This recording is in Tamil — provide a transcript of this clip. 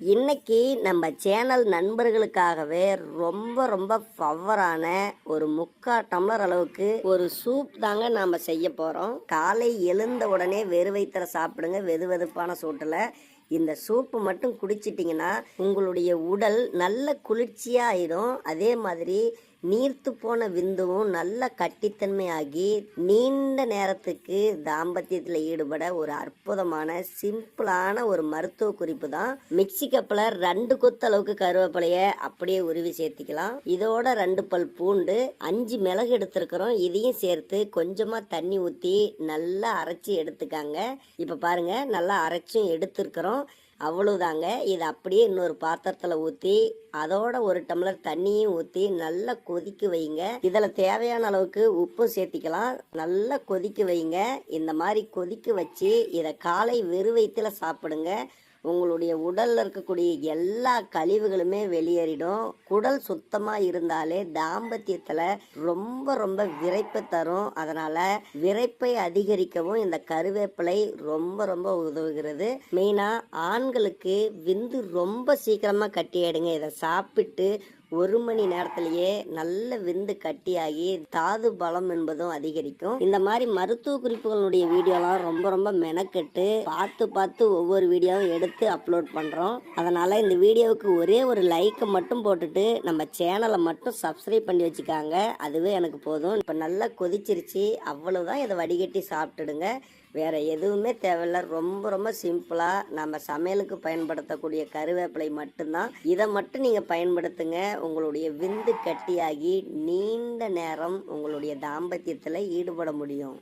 இன்னைக்கு நம்ம சேனல் நண்பர்களுக்காகவே ரொம்ப ரொம்ப பவரான ஒரு முக்கா டம்ளர் அளவுக்கு ஒரு சூப் தாங்க நாம செய்ய போறோம். காலை எழுந்த உடனே வெறு வயிற்றுல சாப்பிடுங்க வெது வெதுப்பான சூட்டில். இந்த சூப்பு மட்டும் குடிச்சிட்டிங்கன்னா உங்களுடைய உடல் நல்ல குளிர்ச்சியாக ஆயிடும். அதே மாதிரி நீர்த்து போன விந்துவும் நல்ல கட்டித்தன்மையாகி நீண்ட நேரத்துக்கு தாம்பத்தியத்தில் ஈடுபட ஒரு அற்புதமான சிம்பிளான ஒரு மருத்துவ குறிப்பு தான். மிக்சி கப்பில் ரெண்டு கொத்து அளவுக்கு கருவேப்பிலைய அப்படியே உருவி சேர்த்திக்கலாம். இதோட ரெண்டு பல் பூண்டு அஞ்சு மிளகு எடுத்திருக்கிறோம். இதையும் சேர்த்து கொஞ்சமாக தண்ணி ஊற்றி நல்லா அரைச்சி எடுத்துக்காங்க. இப்போ பாருங்க நல்லா அரைச்சும் எடுத்திருக்கிறோம். அவ்வளோதாங்க இதை அப்படியே இன்னொரு பாத்திரத்தில் ஊற்றி அதோட ஒரு டம்ளர் தண்ணியும் ஊற்றி நல்லா கொதிக்க வைங்க. இதில் தேவையான அளவுக்கு உப்பும் சேர்த்திக்கலாம். நல்லா கொதிக்க வைங்க. இந்த மாதிரி கொதிக்க வச்சு இதை காலை வெறு வயிற்றுல சாப்பிடுங்க. உங்களுடைய உடலில் இருக்கக்கூடிய எல்லா கழிவுகளுமே வெளியேறிடும். குடல் சுத்தமாக இருந்தாலே தாம்பத்தியத்தில் ரொம்ப ரொம்ப விரைப்பு தரும். அதனால் விரைப்பை அதிகரிக்கவும் இந்த கருவேப்பிலை ரொம்ப ரொம்ப உதவுகிறது. மெயினாக ஆண்களுக்கு விந்து ரொம்ப சீக்கிரமாக கட்டியாயிடுங்க. இதை சாப்பிட்டு ஒரு மணி நேரத்திலேயே நல்ல விந்து கட்டியாகி தாது பலம் என்பதும் அதிகரிக்கும். இந்த மாதிரி மருத்துவ குறிப்புகளுடைய வீடியோலாம் ரொம்ப ரொம்ப மெனக்கெட்டு பார்த்து பார்த்து ஒவ்வொரு வீடியோவும் எடுத்து அப்லோட் பண்ணுறோம் அதனால் இந்த வீடியோவுக்கு ஒரே ஒரு லைக்கை மட்டும் போட்டுட்டு நம்ம சேனலை மட்டும் சப்ஸ்கிரைப் பண்ணி வச்சுக்காங்க. அதுவே எனக்கு போதும். இப்போ நல்லா கொதிச்சிருச்சு. அவ்வளோதான் இதை வடிகட்டி சாப்பிட்டுடுங்க. வேற எதுவுமே தேவையில்ல. ரொம்ப ரொம்ப சிம்பிளாக நம்ம சமையலுக்கு பயன்படுத்தக்கூடிய கருவேப்பிலை மட்டும்தான். இதை மட்டும் நீங்கள் பயன்படுத்துங்க. உங்களுடைய விந்து கட்டியாகி நீண்ட நேரம் உங்களுடைய தாம்பத்தியத்தில் ஈடுபட முடியும்.